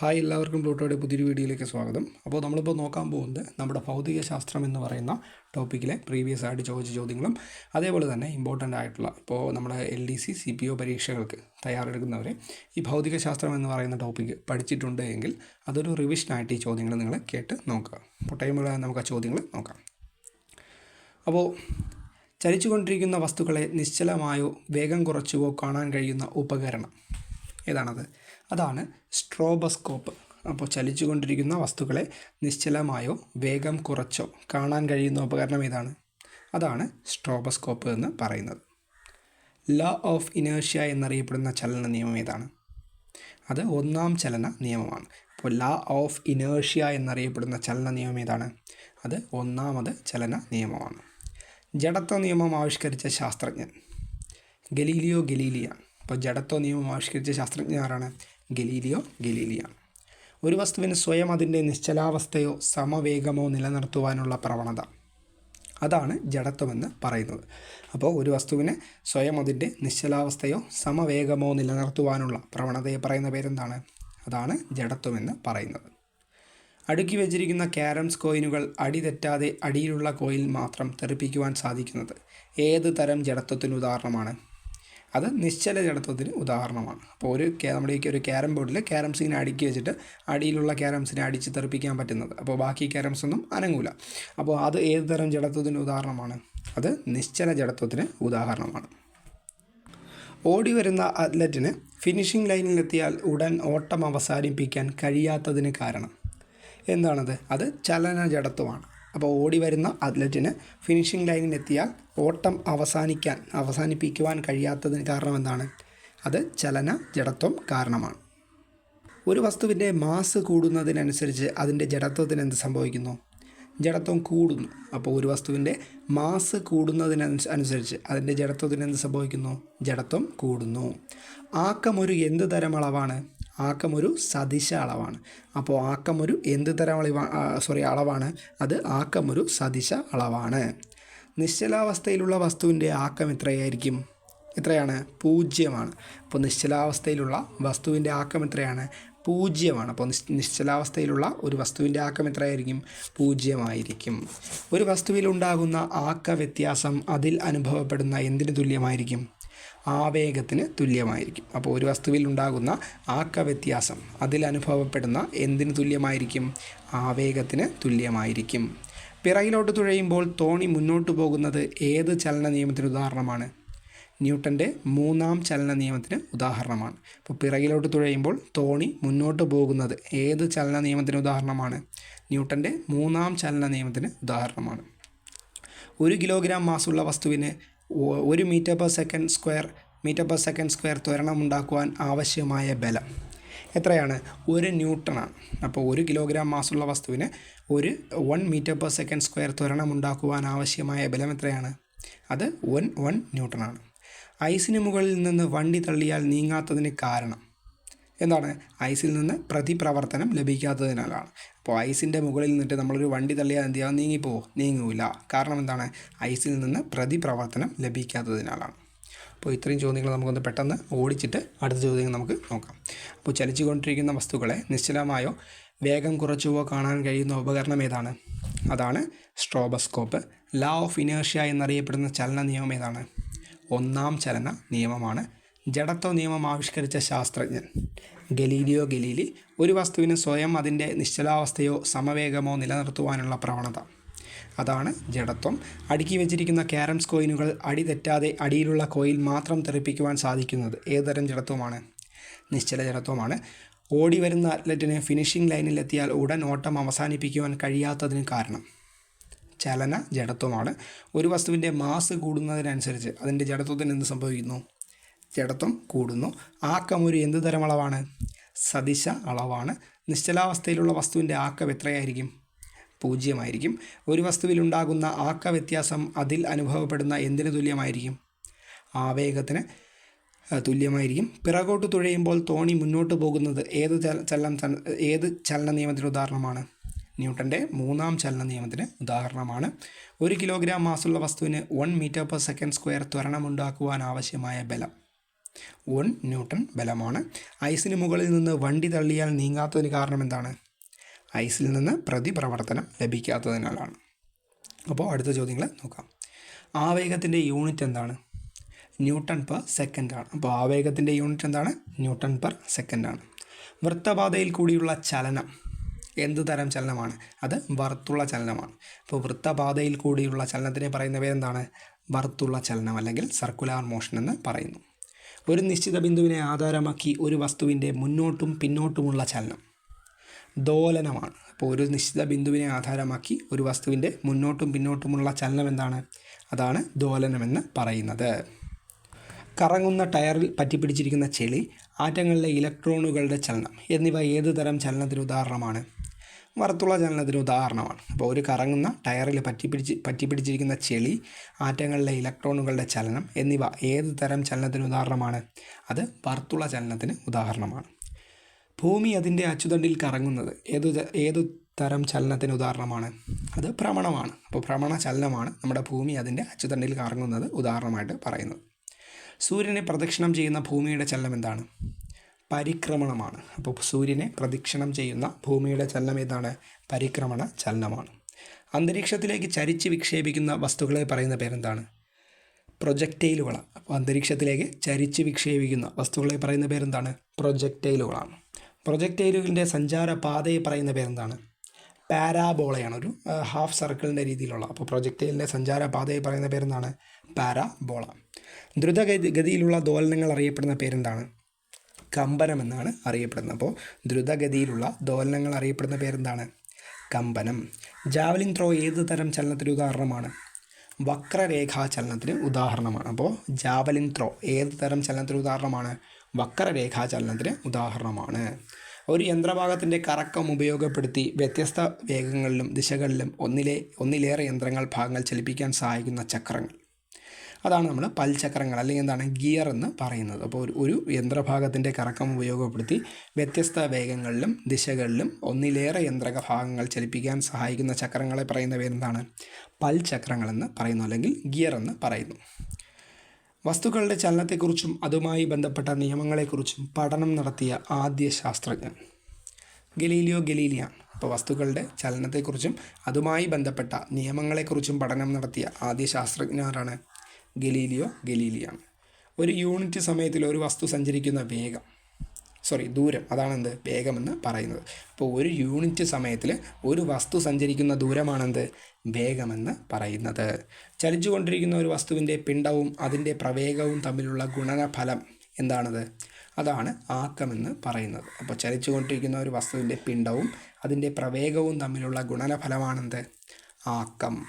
Hi എല്ലാവർക്കും പ്ലൂട്ടോയുടെ പുതിയൊരു വീഡിയോയിലേക്ക് സ്വാഗതം. അപ്പോൾ നമ്മളിപ്പോൾ നോക്കാൻ പോകുന്നത് നമ്മുടെ ഭൗതിക ശാസ്ത്രം എന്ന് പറയുന്ന ടോപ്പിക്കിലെ പ്രീവിയസ് ആയിട്ട് ചോദിച്ച ചോദ്യങ്ങളും അതേപോലെ തന്നെ ഇമ്പോർട്ടന്റ് ആയിട്ടുള്ള ഇപ്പോൾ നമ്മുടെ L D C C P O പരീക്ഷകൾക്ക് തയ്യാറെടുക്കുന്നവരെ ഈ ഭൗതിക ശാസ്ത്രം എന്ന് പറയുന്ന ടോപ്പിക്ക് പഠിച്ചിട്ടുണ്ട് എങ്കിൽ അതൊരു റിവിഷനായിട്ട് ഈ ചോദ്യങ്ങൾ നിങ്ങൾ കേട്ട് നോക്കുക. അപ്പോൾ ടൈം നമുക്ക് ആ ചോദ്യങ്ങൾ നോക്കാം. അപ്പോൾ ചലിച്ചുകൊണ്ടിരിക്കുന്ന വസ്തുക്കളെ നിശ്ചലമായോ വേഗം കുറച്ചുവോ കാണാൻ കഴിയുന്ന ഉപകരണം ഏതാണത്? അതാണ് സ്ട്രോബസ്കോപ്പ്. അപ്പോൾ ചലിച്ചുകൊണ്ടിരിക്കുന്ന വസ്തുക്കളെ നിശ്ചലമായോ വേഗം കുറച്ചോ കാണാൻ കഴിയുന്ന ഉപകരണം ഇതാണ് അതാണ് സ്ട്രോബസ്കോപ്പ് എന്ന് പറയുന്നത്. ലോ ഓഫ് ഇനേഷ്യ എന്നറിയപ്പെടുന്ന ചലന നിയമം ഏതാണ്? അത് ഒന്നാം ചലന നിയമമാണ്. അപ്പോൾ ലാ ഓഫ് ഇനേഷ്യ എന്നറിയപ്പെടുന്ന ചലന നിയമം ഏതാണ്? അത് ഒന്നാമത് ചലന നിയമമാണ്. ജഡത്വ നിയമം ആവിഷ്കരിച്ച ശാസ്ത്രജ്ഞൻ ഗലീലിയോ ഗലീലിയ. അപ്പോൾ ജഡത്വ നിയമം ആവിഷ്കരിച്ച ശാസ്ത്രജ്ഞൻ ആരാണ്? ഗലീലിയോ? ഗലീലിയ. ഒരു വസ്തുവിന് സ്വയം അതിന്റെ നിശ്ചലാവസ്ഥയോ സമവേഗമോ നിലനിർത്തുവാനുള്ള പ്രവണത. അതാണ് ജഡത്വമെന്ന് പറയുന്നത്. അപ്പോൾ ഒരു വസ്തുവിനെ സ്വയം അതിന്റെ നിശ്ചലാവസ്ഥയോ സമവേഗമോ നിലനിർത്തുവാനുള്ള പ്രവണതയെ പറയുന്ന പേരെന്താണ്? അതാണ് ജഡത്വമെന്ന് പറയുന്നത്. അടുക്കി വെച്ചിരിക്കുന്ന ക്യാരംസ് കോയിനുകൾ അടി തെറ്റാതെ അടിയിലുള്ള കോയിൽ മാത്രം തെറിപ്പിക്കുവാൻ സാധിക്കുന്നത് ഏത് തരം ജഡത്വത്തിന് ഉദാഹരണമാണ്? അത് നിശ്ചല ജഡത്വത്തിന് ഉദാഹരണമാണ്. അപ്പോൾ ഒരു നമ്മുടെ ഈ ഒരു ക്യാരം ബോർഡിൽ ക്യാരംസിനെ അടുക്കി വെച്ചിട്ട് അടിയിലുള്ള ക്യാരംസിനെ അടിച്ച് തെറിപ്പിക്കാൻ പറ്റുന്നത്. അപ്പോൾ ബാക്കി ക്യാരംസ് ഒന്നും അനങ്ങൂല. അപ്പോൾ അത് ഏത് തരം ജഡത്വത്തിന് ഉദാഹരണമാണ്? അത് നിശ്ചല ജഡത്വത്തിന് ഉദാഹരണമാണ്. ഓടി വരുന്ന അത്ലറ്റിന് ഫിനിഷിംഗ് ലൈനിലെത്തിയാൽ ഉടൻ ഓട്ടം അവസാനിപ്പിക്കാൻ കഴിയാത്തതിന് കാരണം എന്താണത്? അത് ചലന ജഡത്വമാണ്. അപ്പോൾ ഓടി വരുന്ന അത്ലറ്റിന് ഫിനിഷിംഗ് ലൈനിലെത്തിയാൽ ഓട്ടം അവസാനിക്കാൻ അവസാനിപ്പിക്കുവാൻ കഴിയാത്തതിന് കാരണം എന്താണ്? അത് ചലന ജഡത്വം കാരണമാണ്. ഒരു വസ്തുവിന്റെ മാസ് കൂടുന്നതിനനുസരിച്ച് അതിന്റെ ജഡത്വത്തിന് എന്ത് സംഭവിക്കുന്നു? ജഡത്വം കൂടുന്നു. അപ്പോൾ ഒരു വസ്തുവിന്റെ മാസ് കൂടുന്നതിനനുസ അനുസരിച്ച് അതിന്റെ ജഡത്വത്തിന് എന്ത് സംഭവിക്കുന്നു? ജഡത്വം കൂടുന്നു. ആക്കം ഒരു എന്ത് തരം അളവാണ്? ആക്കം ഒരു സദിശ അളവാണ്. അപ്പോൾ ആക്കം ഒരു എന്ത് തരം അളവാ സോറി അളവാണ്? അത് ആക്കം ഒരു സദിശ അളവാണ്. നിശ്ചലാവസ്ഥയിലുള്ള വസ്തുവിന്റെ ആക്കം എത്രയായിരിക്കും? എത്രയാണ്? പൂജ്യമാണ്. അപ്പോൾ നിശ്ചലാവസ്ഥയിലുള്ള വസ്തുവിന്റെ ആക്കം എത്രയാണ്? പൂജ്യമാണ്. അപ്പോൾ നിശ് നിശ്ചലാവസ്ഥയിലുള്ള ഒരു വസ്തുവിന്റെ ആക്കം എത്രയായിരിക്കും? പൂജ്യമായിരിക്കും. ഒരു വസ്തുവിൽ ഉണ്ടാകുന്ന ആക്ക വ്യത്യാസം അതിൽ അനുഭവപ്പെടുന്ന എന്തിന് തുല്യമായിരിക്കും? ആവേഗത്തിന് തുല്യമായിരിക്കും. അപ്പോൾ ഒരു വസ്തുവിൽ ഉണ്ടാകുന്ന ആക്ക വ്യത്യാസം അതിൽ അനുഭവപ്പെടുന്ന എന്തിന് തുല്യമായിരിക്കും? ആവേഗത്തിന് തുല്യമായിരിക്കും. പിറകിലോട്ട് തുഴയുമ്പോൾ തോണി മുന്നോട്ട് പോകുന്നത് ഏത് ചലന നിയമത്തിന് ഉദാഹരണമാണ്? ന്യൂട്ടന്റെ മൂന്നാം ചലന നിയമത്തിന് ഉദാഹരണമാണ്. അപ്പോൾ പിറകിലോട്ട് തുഴയുമ്പോൾ തോണി മുന്നോട്ട് പോകുന്നത് ഏത് ചലന നിയമത്തിന് ഉദാഹരണമാണ്? ന്യൂട്ടന്റെ മൂന്നാം ചലന നിയമത്തിന് ഉദാഹരണമാണ്. ഒരു കിലോഗ്രാം മാസുള്ള വസ്തുവിന് ഒരു metre per second square metre per second square ത്വരണം ഉണ്ടാക്കുവാൻ ആവശ്യമായ ബലം. എത്രയാണ്? ഒരു ന്യൂട്ടണാണ് അപ്പോൾ ഒരു കിലോഗ്രാം മാസുള്ള വസ്തുവിന് ഒരു one metre per second square ത്വരണം ഉണ്ടാക്കുവാൻ ആവശ്യമായ ബലം എത്രയാണ്? അത് വൺ വൺ ന്യൂട്ടണാണ്. ഐസിന് മുകളിൽ നിന്ന് വണ്ടി തള്ളിയാൽ നീങ്ങാത്തതിന് കാരണം എന്താണ്? ഐസിൽ നിന്ന് പ്രതിപ്രവർത്തനം ലഭിക്കാത്തതിനാലാണ്. അപ്പോൾ ഐസിന്റെ മുകളിൽ നിന്നിട്ട് നമ്മളൊരു വണ്ടി തള്ളിയാൽ എന്ത് ചെയ്യാം? നീങ്ങിപ്പോവോ. നീങ്ങൂല. കാരണം എന്താണ്? ഐസിൽ നിന്ന് പ്രതിപ്രവർത്തനം ലഭിക്കാത്തതിനാലാണ്. അപ്പോൾ ഇത്രയും ചോദ്യങ്ങൾ നമുക്കൊന്ന് പെട്ടെന്ന് ഓടിച്ചിട്ട് അടുത്ത ചോദ്യങ്ങൾ നമുക്ക് നോക്കാം. അപ്പോൾ ചലിച്ചുകൊണ്ടിരിക്കുന്ന വസ്തുക്കളെ നിശ്ചലമായോ? വേഗം കുറച്ചുവോ കാണാൻ കഴിയുന്ന ഉപകരണം ഏതാണ്? അതാണ് സ്ട്രോബസ്കോപ്പ്. ലാ ഓഫ് ഇനേഷ്യ എന്നറിയപ്പെടുന്ന ചലന നിയമം ഏതാണ്? ഒന്നാം ചലന നിയമമാണ്. ജഡത്വ നിയമം ആവിഷ്കരിച്ച ശാസ്ത്രജ്ഞൻ. ഗലീലിയോ ഗലീലി ഒരു വസ്തുവിന് സ്വയം അതിന്റെ നിശ്ചലാവസ്ഥയോ സമവേഗമോ നിലനിർത്തുവാനുള്ള പ്രവണത. അതാണ് ജഡത്വം. അടുക്കി വെച്ചിരിക്കുന്ന ക്യാരംസ് കോയിനുകൾ അടി തെറ്റാതെ അടിയിലുള്ള കോയിൽ മാത്രം തെറിപ്പിക്കുവാൻ സാധിക്കുന്നത് ഏതുതരം ജഡത്വമാണ്? നിശ്ചല ജഡത്വമാണ്. ഓടി വരുന്ന അത്ലറ്റിന് ഫിനിഷിംഗ് ലൈനിലെത്തിയാൽ ഉടൻ ഓട്ടം അവസാനിപ്പിക്കുവാൻ കഴിയാത്തതിന് കാരണം. ചലന ജഡത്വമാണ്. ഒരു വസ്തുവിന്റെ മാസ് കൂടുന്നതിനനുസരിച്ച് അതിന്റെ ജഡത്വത്തിന് എന്ത് സംഭവിക്കുന്നു? ജഡത്വം കൂടുന്നു. ആക്കം ഒരു എന്ത് തരം അളവാണ് സദിശ അളവാണ്. നിശ്ചലാവസ്ഥയിലുള്ള വസ്തുവിന്റെ ആക്കം എത്രയായിരിക്കും? പൂജ്യമായിരിക്കും. ഒരു വസ്തുവിലുണ്ടാകുന്ന ആക്ക വ്യത്യാസം അതിൽ അനുഭവപ്പെടുന്ന എന്തിന് തുല്യമായിരിക്കും? ആവേഗത്തിന് തുല്യമായിരിക്കും. പിറകോട്ട് തുഴയുമ്പോൾ തോണി മുന്നോട്ട് പോകുന്നത് ഏത് ചലനം ഏത് ചലന നിയമത്തിന് ഉദാഹരണമാണ്? ന്യൂട്ടന്റെ മൂന്നാം ചലന നിയമത്തിന് ഉദാഹരണമാണ്. ഒരു കിലോഗ്രാം മാസുള്ള വസ്തുവിന് one metre per second square ത്വരണമുണ്ടാക്കുവാൻ ആവശ്യമായ ബലം. വൺ ന്യൂട്ടൺ ബലമാണ്. ഐസിന് മുകളിൽ നിന്ന് വണ്ടി തള്ളിയാൽ നീങ്ങാത്തതിന് കാരണം എന്താണ്? ഐസിൽ നിന്ന് പ്രതിപ്രവർത്തനം ലഭിക്കാത്തതിനാലാണ്. അപ്പോൾ അടുത്ത ചോദ്യങ്ങൾ നോക്കാം. ആവേഗത്തിന്റെ യൂണിറ്റ് എന്താണ്? ന്യൂട്ടൺ പെർ സെക്കൻഡ് ആണ്. അപ്പോൾ ആവേഗത്തിന്റെ യൂണിറ്റ് എന്താണ്? ന്യൂട്ടൺ പെർ സെക്കൻഡ് ആണ്. വൃത്തപാതയിൽ കൂടിയുള്ള ചലനം എന്ത് തരം ചലനമാണ്? അത് വർത്തുള്ള ചലനമാണ്. അപ്പോൾ വൃത്തപാതയിൽ കൂടിയുള്ള ചലനത്തിനെ പറയുന്ന പേരെന്താണ്? വർത്തുള്ള ചലനം അല്ലെങ്കിൽ സർക്കുലാർ മോഷൻ എന്ന് പറയുന്നു. ഒരു നിശ്ചിത ബിന്ദുവിനെ ആധാരമാക്കി ഒരു വസ്തുവിന്റെ മുന്നോട്ടും പിന്നോട്ടുമുള്ള ചലനം. ദോലനമാണ്. അപ്പോൾ ഒരു നിശ്ചിത ബിന്ദുവിനെ ആധാരമാക്കി ഒരു വസ്തുവിന്റെ മുന്നോട്ടും പിന്നോട്ടുമുള്ള ചലനം എന്താണ്? അതാണ് ദോലനമെന്ന് പറയുന്നത്. കറങ്ങുന്ന ടയറിൽ പറ്റിപ്പിടിച്ചിരിക്കുന്ന ചെളി ആറ്റങ്ങളിലെ ഇലക്ട്രോണുകളുടെ ചലനം എന്നിവ ഏത് തരം ചലനത്തിന് ഉദാഹരണമാണ്? വറുത്തുള്ള ചലനത്തിന് ഉദാഹരണമാണ്. അപ്പോൾ ഒരു കറങ്ങുന്ന ടയറിൽ പറ്റിപ്പിടിച്ച് പറ്റിപ്പിടിച്ചിരിക്കുന്ന ചെളി ആറ്റങ്ങളിലെ ഇലക്ട്രോണുകളുടെ ചലനം എന്നിവ ഏത് തരം ചലനത്തിന് ഉദാഹരണമാണ്? അത് വറുത്തുള്ള ചലനത്തിന് ഉദാഹരണമാണ്. ഭൂമി അതിന്റെ അച്ചുതണ്ടിൽ കറങ്ങുന്നത് ഏതു ഏതു തരം ചലനത്തിന് ഉദാഹരണമാണ്? അത് ഭ്രമണമാണ്. അപ്പോൾ ഭ്രമണ ചലനമാണ് നമ്മുടെ ഭൂമി അതിന്റെ അച്ചുതണ്ടിൽ കറങ്ങുന്നത് ഉദാഹരണമായിട്ട് പറയുന്നത്. സൂര്യനെ പ്രദക്ഷിണം ചെയ്യുന്ന ഭൂമിയുടെ ചലനം എന്താണ്? പരിക്രമണമാണ്. അപ്പോൾ സൂര്യനെ പ്രദക്ഷിണം ചെയ്യുന്ന ഭൂമിയുടെ ചലനം ഏതാണ്? പരിക്രമണ ചലനമാണ്. അന്തരീക്ഷത്തിലേക്ക് ചരിച്ച് വിക്ഷേപിക്കുന്ന വസ്തുക്കളെ പറയുന്ന പേരെന്താണ്? പ്രൊജക്റ്റൈലുകളാണ്. അപ്പോൾ അന്തരീക്ഷത്തിലേക്ക് ചരിച്ച് വിക്ഷേപിക്കുന്ന വസ്തുക്കളെ പറയുന്ന പേരെന്താണ്? പ്രൊജക്റ്റൈലുകളാണ്. പ്രൊജക്റ്റൈലുകളുടെ സഞ്ചാര പാതയെ പറയുന്ന പേരെന്താണ്? പാരാബോളയാണ്. ഒരു ഹാഫ് സർക്കിളിന്റെ രീതിയിലുള്ള അപ്പോൾ പ്രൊജക്റ്റൈലിന്റെ സഞ്ചാര പാതയെ പറയുന്ന പേരെന്താണ്? പാരാബോള. ദ്രുതഗതി ഗതിയിലുള്ള ദോലനങ്ങൾ അറിയപ്പെടുന്ന പേരെന്താണ്? കമ്പനം എന്നാണ് അറിയപ്പെടുന്നത്. അപ്പോൾ ദ്രുതഗതിയിലുള്ള ദോലനങ്ങൾ അറിയപ്പെടുന്ന പേരെന്താണ്? കമ്പനം. ജാവലിൻ ത്രോ ഏത് തരം ചലനത്തിന് ഉദാഹരണമാണ് വക്രരേഖാ ചലനത്തിന് ഉദാഹരണമാണ്. അപ്പോൾ ജാവലിൻ ത്രോ ഏത് തരം ചലനത്തിന് ഉദാഹരണമാണ്? വക്രരേഖാ ചലനത്തിന് ഉദാഹരണമാണ്. ഒരു യന്ത്രഭാഗത്തിന്റെ കറക്കം ഉപയോഗപ്പെടുത്തി വ്യത്യസ്ത വേഗങ്ങളിലും ദിശകളിലും ഒന്നിലെ ഒന്നിലേറെ യന്ത്രങ്ങൾ ഭാഗങ്ങൾ ചലിപ്പിക്കാൻ സഹായിക്കുന്ന ചക്രങ്ങൾ. അതാണ് നമ്മൾ പൽചക്രങ്ങൾ അല്ലെങ്കിൽ എന്താണ് ഗിയർ എന്ന് പറയുന്നത്. അപ്പോൾ ഒരു ഒരു യന്ത്രഭാഗത്തിന്റെ കറക്കം ഉപയോഗപ്പെടുത്തി വ്യത്യസ്ത വേഗങ്ങളിലും ദിശകളിലും ഒന്നിലേറെ യന്ത്രക ഭാഗങ്ങൾ ചലിപ്പിക്കാൻ സഹായിക്കുന്ന ചക്രങ്ങളെ പറയുന്ന പേരെന്താണ്? പൽചക്രങ്ങളെന്ന് പറയുന്നു അല്ലെങ്കിൽ ഗിയർ എന്ന് പറയുന്നു. വസ്തുക്കളുടെ ചലനത്തെക്കുറിച്ചും അതുമായി ബന്ധപ്പെട്ട നിയമങ്ങളെക്കുറിച്ചും പഠനം നടത്തിയ ആദ്യ ശാസ്ത്രജ്ഞൻ ഗലീലിയോ ഗലീലിയാണ് അപ്പോൾ വസ്തുക്കളുടെ ചലനത്തെക്കുറിച്ചും അതുമായി ബന്ധപ്പെട്ട നിയമങ്ങളെക്കുറിച്ചും പഠനം നടത്തിയ ആദ്യ ശാസ്ത്രജ്ഞരാണ് ഗലീലിയോ ഗലീലിയാണ്. ഒരു യൂണിറ്റ് സമയത്തിൽ ഒരു വസ്തു സഞ്ചരിക്കുന്ന വേഗം സോറി ദൂരം അതാണ് എന്ത്? വേഗമെന്ന് പറയുന്നത്. അപ്പോൾ ഒരു യൂണിറ്റ് സമയത്തിൽ ഒരു വസ്തു സഞ്ചരിക്കുന്ന ദൂരമാണെന്ത് വേഗമെന്ന് പറയുന്നത്. ചലിച്ചുകൊണ്ടിരിക്കുന്ന ഒരു വസ്തുവിന്റെ പിണ്ടവും അതിന്റെ പ്രവേഗവും തമ്മിലുള്ള ഗുണനഫലം എന്താണത്? അതാണ് ആക്കമെന്ന് പറയുന്നത്. അപ്പോൾ ചലിച്ചുകൊണ്ടിരിക്കുന്ന ഒരു വസ്തുവിന്റെ പിണ്ടവും അതിന്റെ പ്രവേഗവും തമ്മിലുള്ള ഗുണനഫലമാണെന്ത്? ആക്കം.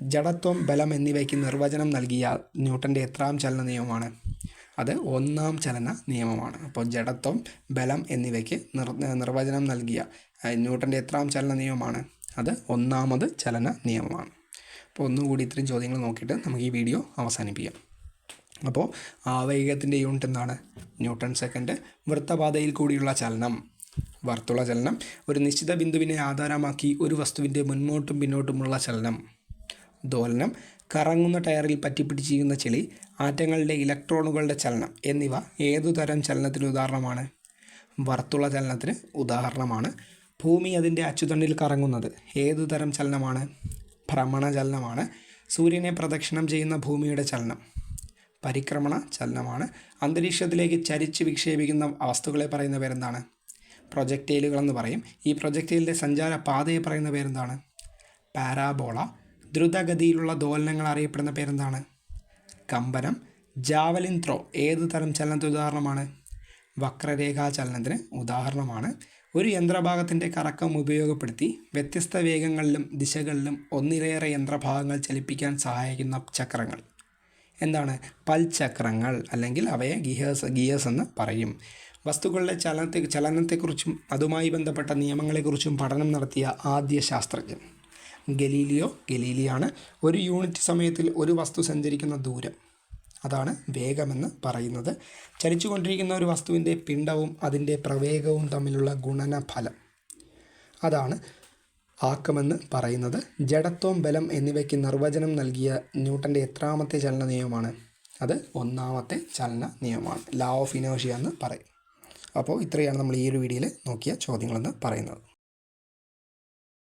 ജഡത്വം ബലം എന്നിവയ്ക്ക് നിർവചനം നൽകിയ ന്യൂട്ടന്റെ എത്രാം ചലന നിയമമാണ്? അത് ഒന്നാം ചലന നിയമമാണ്. അപ്പോൾ ജഡത്വം ബലം എന്നിവയ്ക്ക് നിർ നിർവചനം നൽകിയ ന്യൂട്ടന്റെ എത്രാം ചലന നിയമമാണ്? അത് ഒന്നാമത് ചലന നിയമമാണ്. അപ്പോൾ ഒന്നുകൂടി ഇത്രയും ചോദ്യങ്ങൾ നോക്കിയിട്ട് നമുക്ക് ഈ വീഡിയോ അവസാനിപ്പിക്കാം. അപ്പോൾ ആവേഗത്തിന്റെ യൂണിറ്റ് എന്താണ്? ന്യൂട്ടൺ സെക്കൻഡ് വൃത്തപാതയിൽ കൂടിയുള്ള ചലനം വർത്തുള ചലനം ഒരു നിശ്ചിത ബിന്ദുവിനെ ആധാരമാക്കി ഒരു വസ്തുവിന്റെ മുന്നോട്ടും പിന്നോട്ടുമുള്ള ചലനം. ദോലനം കറങ്ങുന്ന ടയറിൽ പറ്റിപ്പിടിച്ചിരിക്കുന്ന ചെളി ആറ്റങ്ങളുടെ ഇലക്ട്രോണുകളുടെ ചലനം എന്നിവ ഏതു തരം ചലനത്തിന് ഉദാഹരണമാണ്? വർത്തുള ചലനത്തിന് ഉദാഹരണമാണ്. ഭൂമി അതിന്റെ അച്ചുതണ്ടിൽ കറങ്ങുന്നത് ഏതു തരം ചലനമാണ്? ഭ്രമണ ചലനമാണ്. സൂര്യനെ പ്രദക്ഷിണം ചെയ്യുന്ന ഭൂമിയുടെ ചലനം പരിക്രമണ ചലനമാണ്. അന്തരീക്ഷത്തിലേക്ക് ചരിച്ച് വിക്ഷേപിക്കുന്ന വസ്തുക്കളെ പറയുന്ന പേരെന്താണ്? പ്രൊജക്റ്റൈലുകൾ എന്ന് പറയും. ഈ പ്രൊജക്റ്റൈലിന്റെ സഞ്ചാര പാതയെ പറയുന്ന പേരെന്താണ്? പാരാബോള ദ്രുതഗതിയിലുള്ള ദോലനങ്ങൾ അറിയപ്പെടുന്ന പേരെന്താണ്? കമ്പനം. ജാവലിൻ ത്രോ ഏത് തരം ചലനത്തിന് ഉദാഹരണമാണ്? വക്രരേഖാ ചലനത്തിന് ഉദാഹരണമാണ്. ഒരു യന്ത്രഭാഗത്തിന്റെ കറക്കം ഉപയോഗപ്പെടുത്തി വ്യത്യസ്ത വേഗങ്ങളിലും ദിശകളിലും ഒന്നിലേറെ യന്ത്രഭാഗങ്ങൾ ചലിപ്പിക്കാൻ സഹായിക്കുന്ന ചക്രങ്ങൾ. എന്താണ്? പൽചക്രങ്ങൾ അല്ലെങ്കിൽ അവയെ ഗിയേഴ്സ് ഗിയേഴ്സ് എന്ന് പറയും. വസ്തുക്കളുടെ ചലനത്തെ ചലനത്തെക്കുറിച്ചും അതുമായി ബന്ധപ്പെട്ട നിയമങ്ങളെക്കുറിച്ചും പഠനം നടത്തിയ ആദ്യ ശാസ്ത്രജ്ഞൻ. ഗലീലിയോ ഗലീലിയാണ് ഒരു യൂണിറ്റ് സമയത്തിൽ ഒരു വസ്തു സഞ്ചരിക്കുന്ന ദൂരം. അതാണ് വേഗമെന്ന് പറയുന്നത്. ചലിച്ചുകൊണ്ടിരിക്കുന്ന ഒരു വസ്തുവിന്റെ പിണ്ഡവും അതിന്റെ പ്രവേഗവും തമ്മിലുള്ള ഗുണനഫലം. അതാണ് ആക്കമെന്ന് പറയുന്നത്. ജഡത്വം ബലം എന്നിവയ്ക്ക് നിർവചനം നൽകിയ ന്യൂട്ടന്റെ എത്രാമത്തെ ചലന നിയമമാണ്. അത് ഒന്നാമത്തെ ചലന നിയമമാണ്. ലാ ഓഫ് ഇനോഷ്യ എന്ന് പറയും. അപ്പോൾ ഇത്രയാണ് നമ്മൾ ഈ ഒരു വീഡിയോയിൽ നോക്കിയ ചോദ്യങ്ങളെന്ന് പറയുന്നത്.